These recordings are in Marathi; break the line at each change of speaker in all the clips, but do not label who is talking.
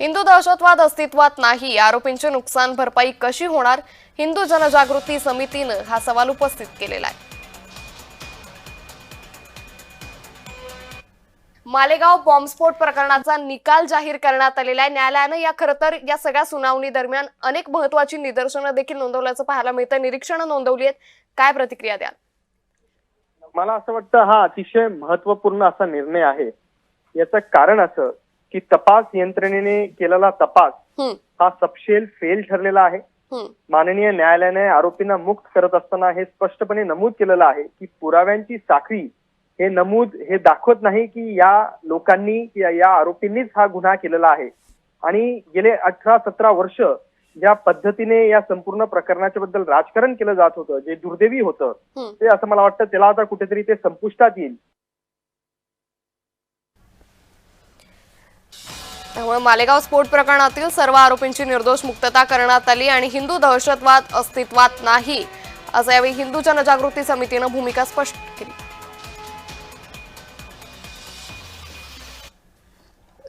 हिंदू दहशतवाद अस्तित्वात नाही. आरोपींची नुकसान भरपाई कशी होणार? हिंदू जनजागृती समितीनं हा सवाल उपस्थित केलेला आहे. मालेगाव बॉम्बस्फोट प्रकरणाचा निकाल जाहीर करण्यात आलेला आहे. न्यायालयानं या खरं तर या सगळ्या सुनावणी दरम्यान अनेक महत्वाची निदर्शनं देखील नोंदवल्याचं पाहायला मिळतं. निरीक्षणं नोंदवली आहेत. काय प्रतिक्रिया द्याल?
मला असं वाटतं हा अतिशय महत्त्वपूर्ण असा निर्णय आहे. याचं कारण असं की तपास यंत्रणेने केलेला तपास हा. सपशेल फेल ठरलेला आहे. माननीय न्यायालयाने आरोपींना मुक्त करत असताना हे स्पष्टपणे नमूद केलेलं आहे की पुराव्यांची साखळी हे नमूद हे दाखवत नाही की या लोकांनी या या आरोपींनीच हा गुन्हा केलेला आहे. आणि गेले अठरा सतरा वर्ष ज्या पद्धतीने या संपूर्ण प्रकरणाच्या बद्दल राजकारण केलं जात होतं जे दुर्दैवी होतं. ते असं मला वाटतं त्याला आता कुठेतरी ते संपुष्टात येईल.
त्यामुळे मालेगाव स्फोट प्रकरणातील सर्व आरोपींची निर्दोष मुक्तता करण्यात आली आणि हिंदू दहशतवाद अस्तित्वात नाही असं यावेळी हिंदू जनजागृती समितीनं भूमिका स्पष्ट केली.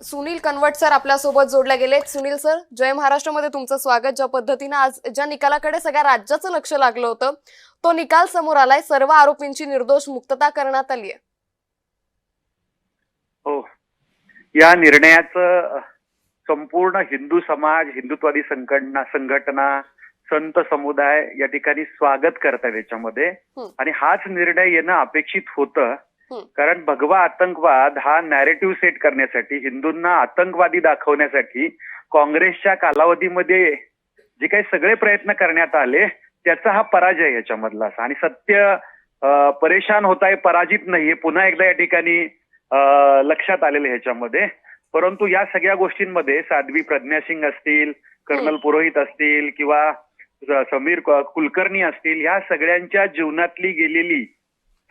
सुनील कन्वर्ट सर आपल्यासोबत जोडले गेलेत. सुनील सर जय महाराष्ट्रामध्ये तुमचं स्वागत. ज्या पद्धतीनं आज ज्या निकालाकडे सगळ्या राज्याचं लक्ष लागलं होतं तो निकाल समोर आलाय. सर्व आरोपींची निर्दोष मुक्तता करण्यात आली आहे
हो. या निर्णयाचं संपूर्ण हिंदू समाज हिंदुत्वादी संघटना संघटना संत समुदाय या ठिकाणी स्वागत करतात याच्यामध्ये. आणि हाच निर्णय येणं अपेक्षित होतं. कारण भगवा आतंकवाद हा नॅरेटिव्ह सेट करण्यासाठी हिंदूंना आतंकवादी दाखवण्यासाठी काँग्रेसच्या कालावधीमध्ये जे काही सगळे प्रयत्न करण्यात आले त्याचा हा पराजय याच्यामधला असा आणि सत्य परेशान होत आहे पराजित नाही हे पुन्हा एकदा या ठिकाणी लक्षात आलेलं आहे ह्याच्यामध्ये. परंतु या सगळ्या गोष्टींमध्ये साध्वी प्रज्ञा सिंग असतील कर्नल पुरोहित असतील किंवा समीर कुलकर्णी असतील ह्या सगळ्यांच्या जीवनातली गेलेली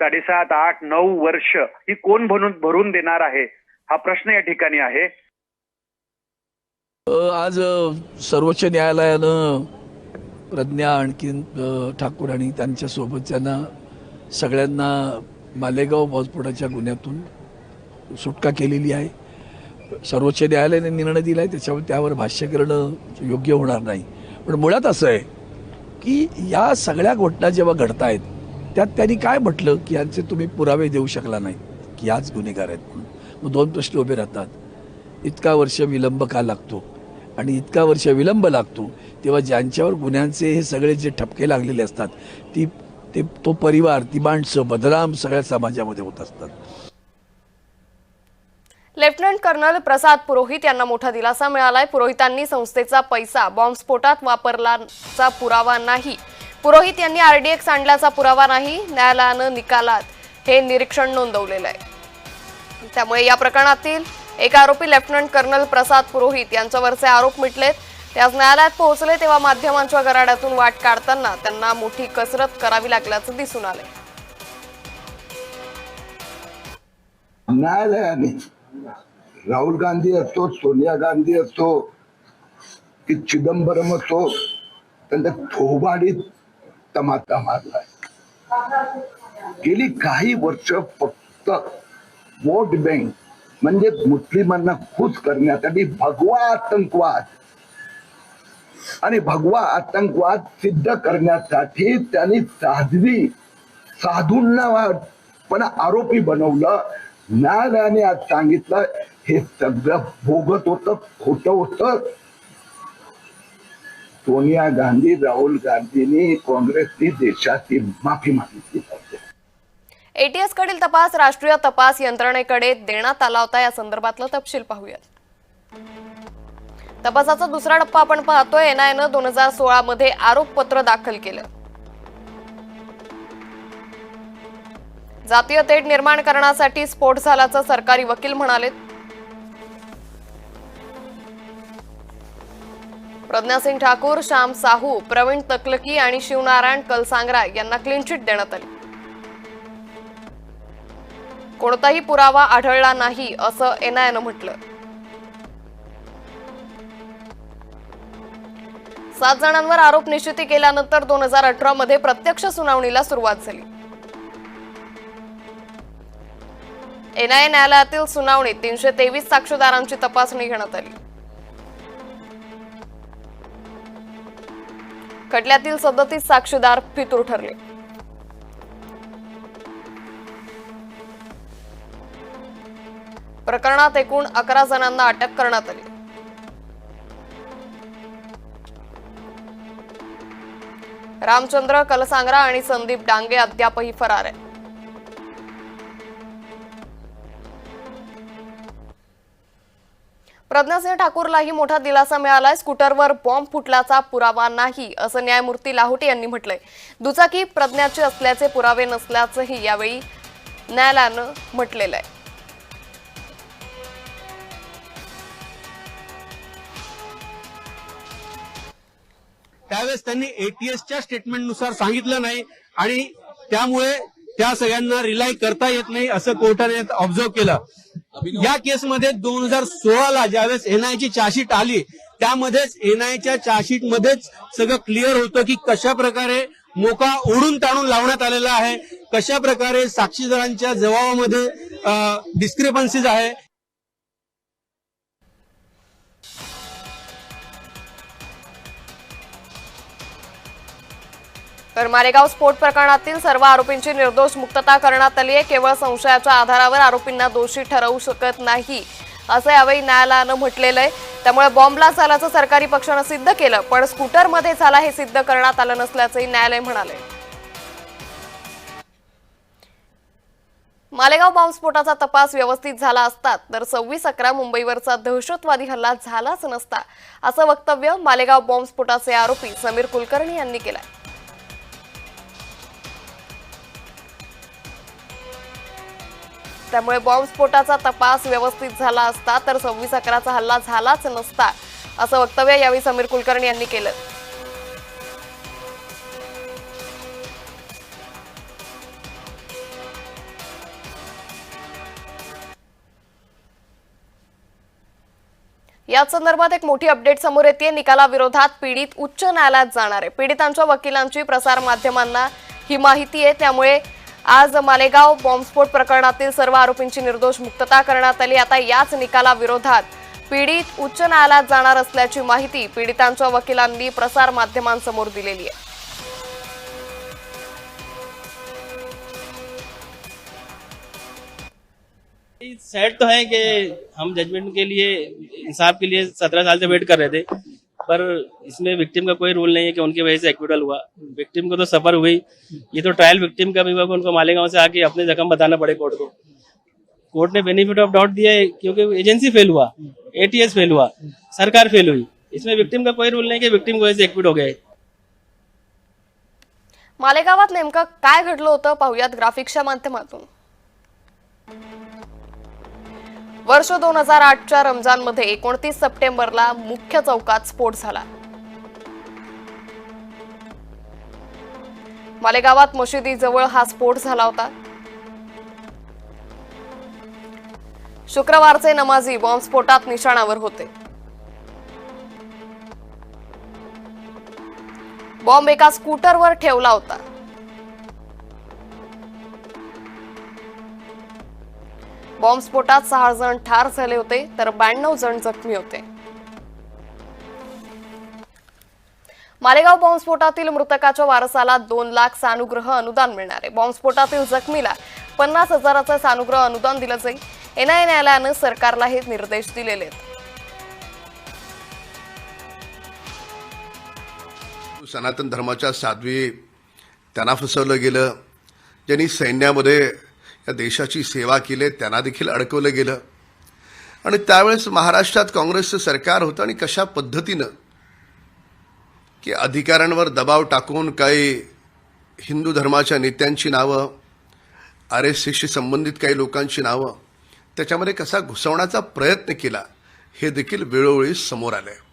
साडेसात आठ नऊ वर्ष ही कोण भरून भरून देणार आहे? हा प्रश्न या ठिकाणी आहे.
आज सर्वोच्च न्यायालयानं प्रज्ञा आणखीन अ, ठाकूर आणि त्यांच्या सोबतच्यांना सगळ्यांना मालेगाव बॉम्बस्फोटाच्या गुन्ह्यातून सुटका केलेली आहे. सर्वोच्च न्यायालयाने निर्णय दिला आहे त्याच्यावर त्यावर भाष्य करणं योग्य होणार नाही. पण मुळात असं आहे की या सगळ्या घटना जेव्हा घडत आहेत त्यात त्यांनी काय म्हटलं की यांचे तुम्ही पुरावे देऊ शकला नाही की याच गुन्हेगार आहेत म्हणून. मग दोन प्रश्न उभे राहतात. इतका वर्ष विलंब का लागतो? आणि इतका वर्ष विलंब लागतो तेव्हा ज्यांच्यावर गुन्ह्यांचे हे सगळे जे ठपके लागलेले असतात ती ते तो परिवार ती माणसं बदनाम सगळ्या समाजामध्ये होत असतात.
लेफ्टनंट कर्नल प्रसाद पुरोहित यांना मोठा दिलासा मिळालाय. पुरोहितांनी संस्थेचा पैसा बॉम्बस्फोटात वापरलाचा पुरावा नाही. पुरोहित यांनी आरडीएक्स आणल्याचा पुरावा नाही न्यायालयानं निकालात हे निरीक्षण नोंदवलेलं आहे. त्यामुळे या प्रकरणातील एक आरोपी लेफ्टनंट कर्नल प्रसाद पुरोहित यांच्यावरचे आरोप मिटलेत. ते आज न्यायालयात पोहोचले तेव्हा माध्यमांच्या गराड्यातून वाट काढताना त्यांना मोठी कसरत करावी लागल्याचं दिसून आलंय.
न्यायालयाने राहुल गांधी असतो सोनिया गांधी असतो की चिदंबरम असतो त्यांना थोबाडीत तमाता मारलाय. गेली काही वर्ष फक्त वोट बँक म्हणजे मुस्लिमांना खुश करण्यासाठी भगवा आतंकवाद आणि भगवा आतंकवाद सिद्ध करण्यासाठी त्यांनी साध्वी साधूंना पण आरोपी बनवलं न्यायालयाने आज सांगितलं हे सगळं भोगत होतं खोट होतं. सोनिया गांधी राहुल गांधींनी काँग्रेसनी देशाची माफी मागितली पाहिजे.
एटीएस कडील तपास राष्ट्रीय तपास यंत्रणेकडे देण्यात आला होता. या संदर्भातला तपशील पाहूयात. तपासाचा दुसरा टप्पा आपण पाहतोय. एनआयनं दोन हजार सोळा मध्ये आरोपपत्र दाखल केलं. जातीय तेढ निर्माण करण्यासाठी स्फोट झाल्याचं सरकारी वकील म्हणाले. प्रज्ञासिंग ठाकूर श्याम साहू प्रवीण तकलकी आणि शिवनारायण कलसांगरा यांना क्लीन चिट देण्यात आली. कोणताही पुरावा आढळला नाही असं एनआयनं म्हटलं. सात जणांवर आरोप निश्चिती केल्यानंतर दोन हजार अठरा मध्ये प्रत्यक्ष सुनावणीला सुरुवात झाली. एनआयए न्यायालयातील सुनावणीत तीनशे तेवीस साक्षीदारांची तपासणी घेण्यात आली. खटल्यातील सदतीस साक्षीदार फितूर ठरले. प्रकरणात एकूण अकरा जणांना अटक करण्यात आली. रामचंद्र कलसांगरा आणि संदीप डांगे अद्यापही फरार आहेत. प्रज्ञासिंह ठाकूरलाही मोठा दिलासा मिळालाय. स्कूटरवर बॉम्ब फुटल्याचा पुरावा नाही असं न्यायमूर्ती लाहोटे यांनी म्हटलंय. दुचाकी प्रज्ञाची असल्याचे पुरावे नसल्याचंही यावेळी न्यायालयानं म्हटलेलं आहे.
त्यावेळेस त्यांनी एटीएसच्या स्टेटमेंटनुसार सांगितलं नाही आणि त्यामुळे त्या सगळ्यांना रिलाय करता येत नाही असं कोर्टाने ऑब्झर्व केलं. या केसमध्ये दोन हजार सोळाला ज्यावेळेस एनआयची चार्जशीट आली त्यामध्येच एनआयच्या चार्जशीट मध्येच सगळं क्लिअर होतं की कशा प्रकारे मोका ओढून ताणून लावण्यात आलेला आहे कशा प्रकारे साक्षीदारांच्या जबाबामध्ये डिस्क्रिपन्सीज आहे
तर मारेगाव स्फोट प्रकरणातील सर्व आरोपींची निर्दोष मुक्तता करण्यात आली आहे. केवळ संशयाच्या आधारावर आरोपींना दोषी ठरवू शकत नाही असं यावेळी न्यायालयानं म्हटलेलं आहे. त्यामुळे बॉम्बला झाल्याचं सरकारी पक्षानं सिद्ध केलं पण स्कूटरमध्ये झाला हे सिद्ध करण्यात आलं नसल्याचंही न्यायालय म्हणाले. मालेगाव बॉम्बस्फोटाचा तपास व्यवस्थित झाला असता तर सव्वीस अकरा मुंबईवरचा दहशतवादी हल्ला झालाच नसता असं वक्तव्य मालेगाव बॉम्बस्फोटाचे आरोपी समीर कुलकर्णी यांनी केलंय. त्यामुळे बॉम्बस्फोटाचा तपास व्यवस्थित झाला असता तर सव्वीस अकराचा हल्ला झालाच नसता असं वक्तव्य यावेळी समीर कुलकर्णी यांनी केलं. याच संदर्भात एक मोठी अपडेट समोर येते निकालाविरोधात पीडित उच्च न्यायालयात जाणार आहे. पीडितांच्या वकिलांची प्रसार माध्यमांना ही माहिती आहे. त्यामुळे आज मालेगाव बॉम्बस्फोट प्रकरणातील सर्व आरोपींची निर्दोष मुक्तता करण्यात आली. आता याच निकालाविरोधात पीडित उच्च न्यायालयात जाणार असल्याची माहिती पीडितांच्या वकिलांनी प्रसार माध्यमांसमोर दिलेली आहे.
सैड तो है कि हम जजमेंट के लिए इंसाफ के लिए सत्रह साल से वेट कर रहे थे। पर इसमें विक्टिम का कोई रोल नहीं है कि उनकी वजह से एक्विटल हुआ। विक्टिम को तो सफर हुई। ये तो ट्रायल विक्टिम का भी हुआ उनको मालेगांव से आके अपने जख्म बताना पड़े कोर्ट को। कोर्ट ने बेनिफिट ऑफ डाउट दिया है क्योंकि एजेंसी फेल हुआ एटीएस फेल हुआ सरकार फेल हुई। इसमें विक्टिम का कोई रोल नहीं कि विक्टिम की वजह से एक्विट हो गए।
मालेगावात नेमकं काय घडलं होतं पाहुयात ग्राफिक्सच्या माध्यमातून. वर्ष दोन हजार आठच्या रमजानमध्ये एकोणतीस सप्टेंबरला मुख्य चौकात स्फोट झाला. मालेगावात मशिदीजवळ हा स्फोट झाला होता. शुक्रवारचे नमाजी बॉम्बस्फोटात निशाणावर होते. बॉम्ब एका स्कूटरवर ठेवला होता. बॉम्बस्फोटात सहा जण ठार झाले होते तर ब्याण्णव जण जखमी होते. मालेगाव बॉम्बस्फोटातील मृतकाच्या वारसाला दोन लाख सानुग्रह अनुदान मिळणार. आहे बॉम्बस्फोटातील जखमीला पन्नास हजाराचं सानुग्रह अनुदान दिलं जाईल. एनआय न्यायालयानं सरकारला हे निर्देश दिलेले आहेत.
सनातन धर्माच्या साध्वी त्यांना फसवलं गेलं. ज्यांनी सैन्यामध्ये या देशाची सेवा केली त्यांना देखील अडकवलं गेलं. आणि त्यावेळेस महाराष्ट्रात काँग्रेसचं सरकार होतं आणि कशा पद्धतीनं की अधिकाऱ्यांवर दबाव टाकून काही हिंदू धर्माच्या नेत्यांची नावं आर एस सीशी संबंधित काही लोकांची नावं त्याच्यामध्ये कसा घुसवण्याचा प्रयत्न केला हे देखील वेळोवेळी समोर आलं आहे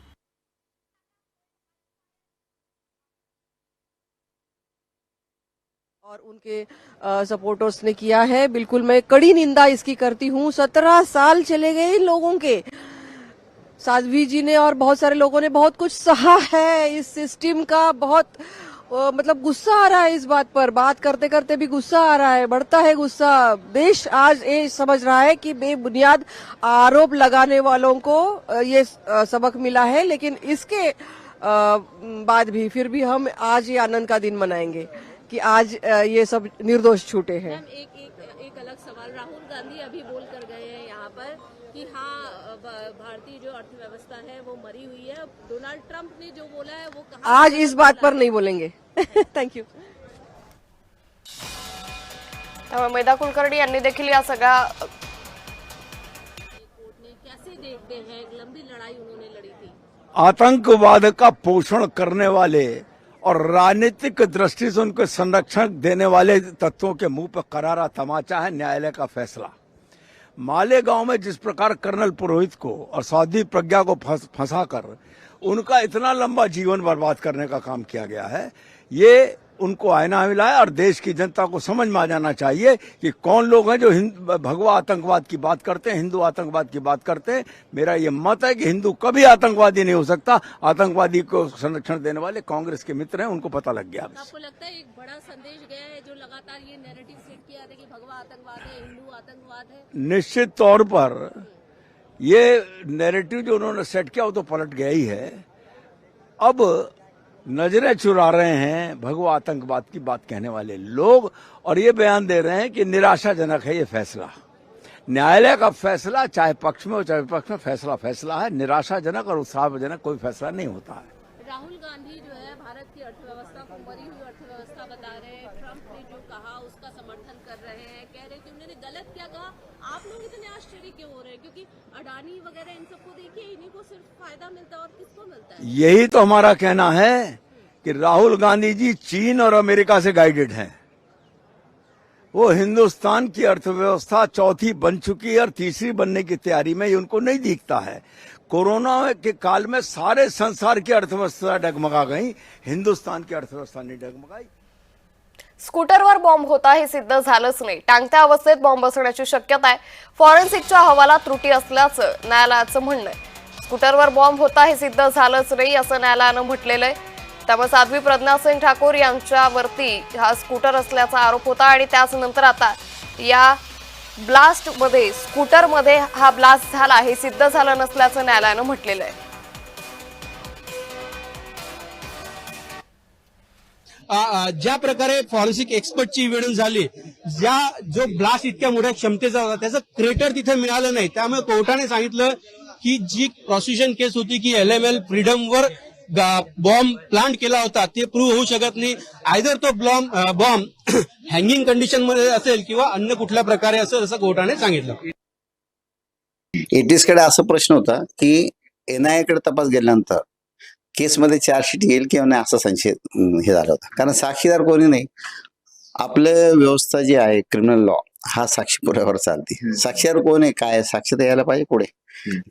और उनके सपोर्टर्स ने किया है। बिल्कुल मैं कड़ी निंदा इसकी करती हूँ। सत्रह साल चले गए इन लोगों के। साध्वी जी ने और बहुत सारे लोगों ने बहुत कुछ सहा है इस सिस्टम का। बहुत मतलब गुस्सा आ रहा है इस बात पर। बात करते करते भी गुस्सा आ रहा है। बढ़ता है गुस्सा। देश आज ये समझ रहा है कि बेबुनियाद आरोप लगाने वालों को ये सबक मिला है। लेकिन इसके बाद भी फिर भी हम आज ये आनंद का दिन मनाएँगे। कि आज ये सब निर्दोष छूटे हैं।
एक एक एक अलग सवाल। राहुल गांधी अभी बोल कर गए हैं यहाँ पर कि हाँ भारतीय जो अर्थव्यवस्था है वो मरी हुई है। डोनाल्ड ट्रंप ने जो बोला है वो कहा
आज इस बात पर नहीं बोलेंगे। थैंक यू
त्यामुळे मेधा कुलकर्णी यांनी देखील या सगळ्या
कोर्ट ने कैसे देखते हैं? एक लंबी लड़ाई उन्होंने लड़ी थी।
आतंकवाद का पोषण करने वाले और राजनीतिक दृष्टि से उनको संरक्षण देने वाले तत्वों के मुँह पर करारा तमाचा है न्यायालय का फैसला। मालेगांव में जिस प्रकार कर्नल पुरोहित को और साधी प्रज्ञा को फंसा कर उनका इतना लंबा जीवन बर्बाद करने का काम किया गया है, ये उनको आईना मिला है और देश की जनता को समझ में आ जाना चाहिए कि कौन लोग हैं जो भगवा आतंकवाद की बात करते हैं हिंदू आतंकवाद की बात करते हैं। मेरा ये मत है कि हिंदू कभी आतंकवादी नहीं हो सकता। आतंकवादी को संरक्षण देने वाले कांग्रेस के मित्र हैं उनको पता लग गया।
आपको लगता है एक बड़ा संदेश गया है जो लगातार ये नैरेटिव सेट किया था कि भगवा आतंकवाद है हिंदू आतंकवाद है?
निश्चित तौर पर ये नैरेटिव जो उन्होंने सेट किया वो तो पलट गया ही है। अब नज़रें चुरा रहे हैं भगवा आतंकवाद की बात कहने वाले लोग, और ये बयान दे रहे हैं कि निराशाजनक है ये फैसला। न्यायालय का फैसला, चाहे पक्ष में हो, चाहे विपक्ष में, फैसला फैसला है, निराशाजनक और उत्साहजनक कोई फैसला नहीं होता है।
राहुल गांधी जो है, भारत की अर्थव्यवस्था को मरी हुई अर्थव्यवस्था बता रहे हैं ट्रंप ने जो कहा उसका समर्थन कर रहे हैं कह रहे हैं कि उन्होंने गलत क्या कहा? आप लोग इतने आश्चर्य क्यों हो रहे हैं? क्योंकि अडानी वगैरह इन सबको देखिए, इन्हीं को सिर्फ़ फ़ायदा मिलता है और किसको मिलता है?
यही तो हमारा कहना है कि राहुल गांधी जी चीन और अमेरिका से गाइडेड हैं। वो हिंदुस्तान की अर्थव्यवस्था चौथी बन चुकी है और तीसरी बनने की तैयारी में ये उनको नहीं दिखता है। कोरोना के काल में सारे संसार की अर्थव्यवस्था डगमगा गई, हिंदुस्तान की अर्थव्यवस्था नहीं डगमगाई।
स्कूटरवर बॉम्ब होता हे सिद्ध झालंच नाही. टांगत्या अवस्थेत बॉम्ब बसण्याची शक्यता आहे. फॉरेन्सिकच्या अहवालात त्रुटी असल्याचं न्यायालयाचं म्हणणं आहे. स्कूटरवर बॉम्ब होता हे सिद्ध झालंच नाही असं न्यायालयानं म्हटलेलं आहे. त्यामुळे साध्वी प्रज्ञा सिंग ठाकूर यांच्यावरती हा स्कूटर असल्याचा आरोप होता आणि त्याचनंतर आता या ब्लास्टमध्ये स्कूटरमध्ये हा ब्लास्ट झाला हे सिद्ध झालं नसल्याचं न्यायालयानं म्हटलेलं आहे.
ज्या प्रकारे फॉरेन्सिक एक्सपर्टची इव्हिडन्स झाली ज्या जो ब्लास्ट इतक्या मोठ्या क्षमतेचा होता त्याचं क्रेटर तिथे मिळालं नाही. त्यामुळे कोर्टाने सांगितलं की जी प्रॉसिक्युशन केस होती की एल एम एल फ्रीडमवर बॉम्ब प्लांट केला होता ते प्रूव्ह होऊ शकत नाही. आयदर तो बॉम्ब बॉम्ब हँगिंग कंडिशनमध्ये असेल किंवा अन्य कुठल्या प्रकारे असेल असं कोर्टाने सांगितलं.
एटीसकडे असा प्रश्न होता की एनआयए कडे तपास गेल्यानंतर केसमध्ये चार्जशीट येईल किंवा नाही असा संशय हे झाला होता. कारण साक्षीदार कोणी नाही. आपलं व्यवस्था जी आहे क्रिमिनल लॉ हा साक्षी पुराव्यावर चालते साक्षीदार कोण आहे? काय? साक्ष तर यायला पाहिजे पुढे.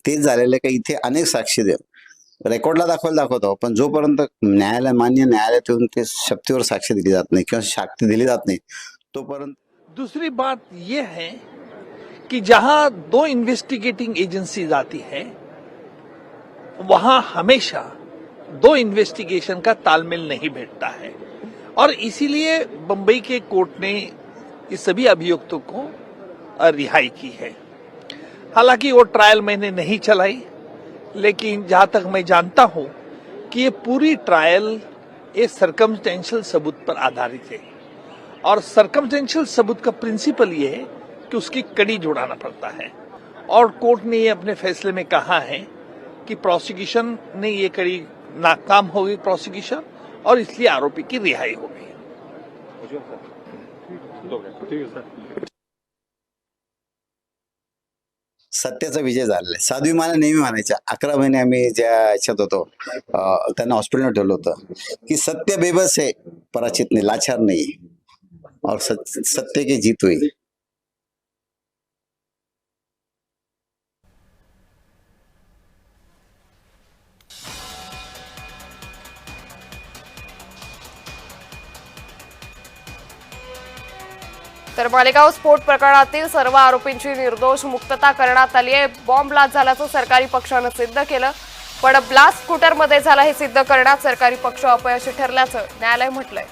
तेच झालेलं आहे का? इथे अनेक साक्षी देव रेकॉर्डला दाखवायला दाखवतो पण जोपर्यंत न्यायालय मान्य न्यायालयात येऊन ते शक्तीवर साक्ष दिली जात नाही किंवा साक्ष दिली जात नाही तोपर्यंत
दूसरी बात यह है कि जहां दो इन्वेस्टिगेटिंग एजेंसीज आती है वहां हमेशा दो इन्वेस्टिगेशन का तालमेल नहीं बैठता है। और इसीलिए बंबई के कोर्ट ने इस सभी अभियुक्तों को रिहाई की है। हालाँकि वो ट्रायल मैंने नहीं चलाई, लेकिन जहाँ तक मैं जानता हूँ कि ये पूरी ट्रायल ये सरकमस्टेंशियल सबूत पर आधारित है। और सरकमस्टेंशियल सबूत का प्रिंसिपल ये है कि उसकी कड़ी जुड़ाना पड़ता है। और कोर्ट ने ये अपने फैसले में कहा है कि प्रोसिक्यूशन ने ये कड़ी नाकाम हो गई प्रोसिक्यूशन और इसलिए आरोपी की रिहाई हो गई
सत्याचा विजय झालेला आहे. साध्वी मला नेहमी म्हणायच्या अकरा महिने आम्ही ज्या याच्यात होतो त्यांना हॉस्पिटलला ठेवलं होतं की सत्य बेबस आहे पराचित नाही लाचार नाही. और सत्य की जीत होईल.
तर मालेगाव स्फोट प्रकरणातील सर्व आरोपींची निर्दोष मुक्तता करण्यात आली आहे. बॉम्ब ब्लास्ट झाल्याचं सरकारी पक्षानं सिद्ध केलं. पण ब्लास्ट स्कूटरमध्ये झाला हे सिद्ध करण्यात सरकारी पक्ष अपयशी ठरल्याचं न्यायालय म्हटलंय.